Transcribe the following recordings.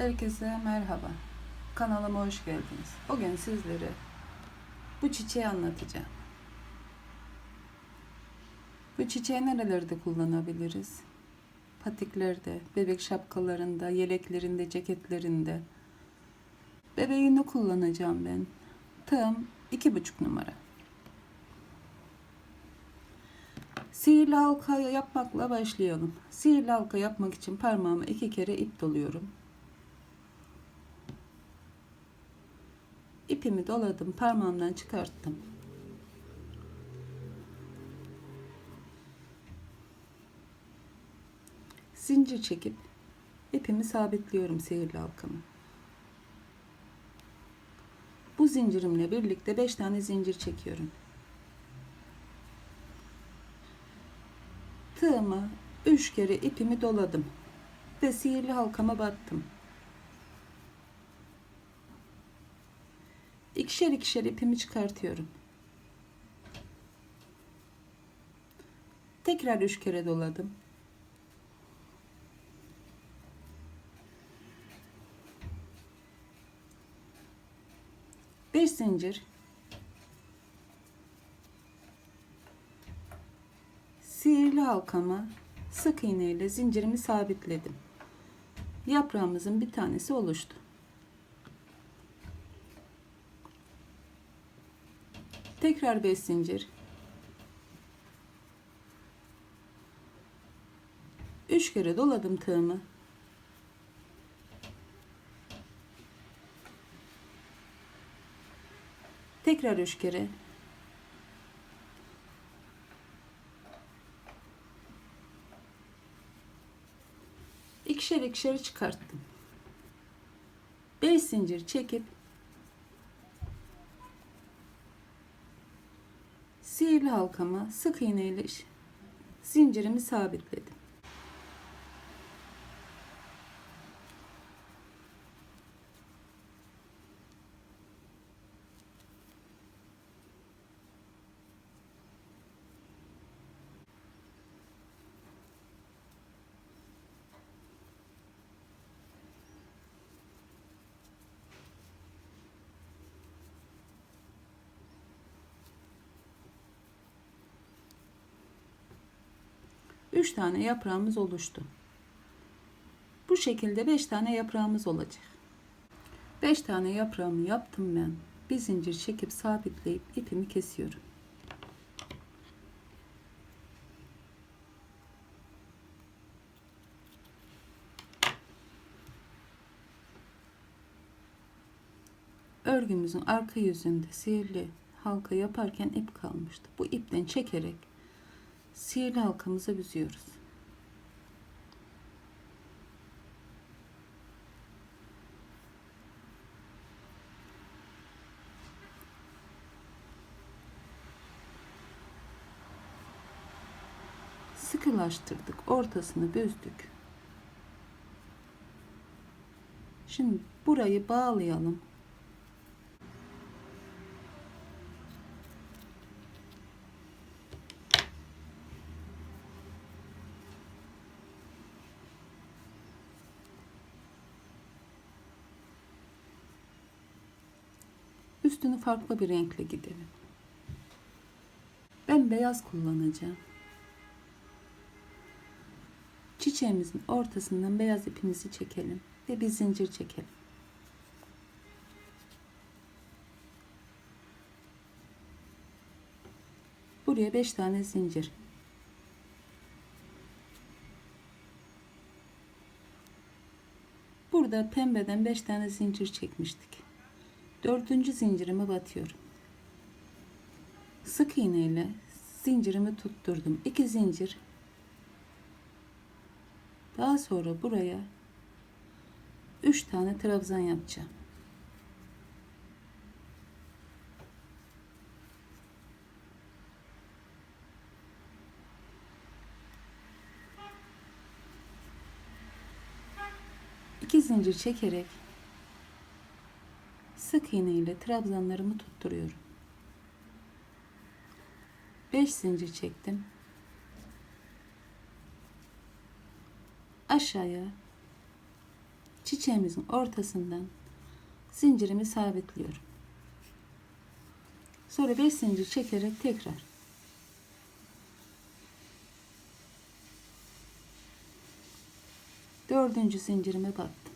Herkese merhaba. Kanalıma hoş geldiniz. Bugün sizlere bu çiçeği anlatacağım. Bu çiçeği nerelerde kullanabiliriz? Patiklerde, bebek şapkalarında, yeleklerinde, ceketlerinde. Bebeğini kullanacağım ben. Tam iki buçuk numara. Sihirli halka yapmakla başlayalım. Sihirli halka yapmak için parmağıma iki kere ip doluyorum. İpimi doladım, parmağımdan çıkarttım. Zincir çekip ipimi sabitliyorum sihirli halkamı. Bu zincirimle birlikte 5 tane zincir çekiyorum. Tığıma 3 kere ipimi doladım ve sihirli halkama battım. İkişer ikişer ipimi çıkartıyorum. Tekrar üç kere doladım. Beş zincir. Sihirli halkama sık iğne ile zincirimi sabitledim. Yaprağımızın bir tanesi oluştu. Tekrar 5 zincir. 3 kere doladım tığımı. Tekrar 3 kere. İkişer ikişer çıkarttım. 5 zincir çekip sihirli halkama sık iğne ile zincirimi sabitledim. Üç tane yaprağımız oluştu. Bu şekilde beş tane yaprağımız olacak. Beş tane yaprağımı yaptım ben. Bir zincir çekip sabitleyip ipimi kesiyorum. Örgümüzün arka yüzünde sihirli halka yaparken ip kalmıştı. Bu ipten çekerek sihirli halkamıza büzüyoruz. Sıkılaştırdık, ortasını büzdük. Şimdi burayı bağlayalım. Üstünü farklı bir renkle gidelim. Ben beyaz kullanacağım. Çiçeğimizin ortasından beyaz ipimizi çekelim ve bir zincir çekelim. Buraya 5 tane zincir. Burada pembeden 5 tane zincir çekmiştik. Dördüncü zincirime batıyorum. Sık iğne ile zincirimi tutturdum. İki zincir. Daha sonra buraya üç tane trabzan yapacağım. İki zincir çekerek sık iğne ile trabzanlarımı tutturuyorum. 5 zincir çektim. Aşağıya çiçeğimizin ortasından zincirimi sabitliyorum. Sonra 5 zincir çekerek tekrar dördüncü zincirime battım.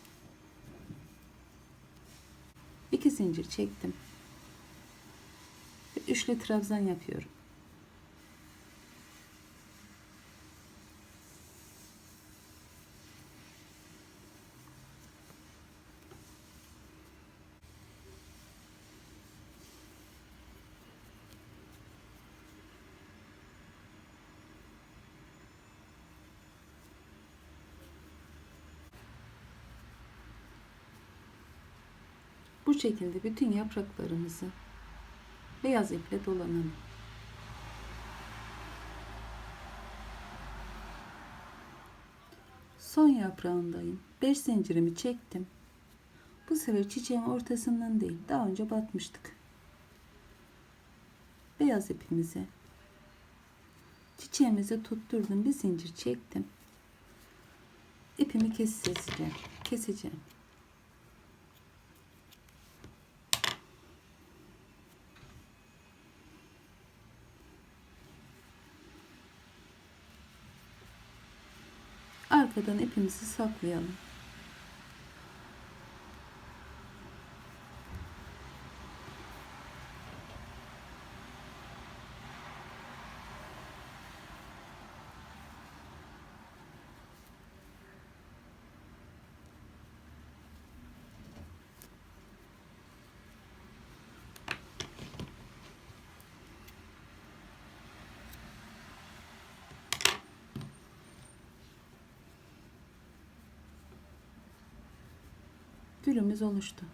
2 zincir çektim. Üçlü trabzan yapıyorum. Bu şekilde bütün yapraklarımızı beyaz iple dolanalım. Son yaprağındayım. 5 zincirimi çektim. Bu sefer çiçeğin ortasından değil, daha önce batmıştık. Beyaz ipimize çiçeğimizi tutturdum. Bir zincir çektim. İpimi keseceğim. Keseceğim. Arkadan ipimizi saklayalım. Gülümüz oluştu.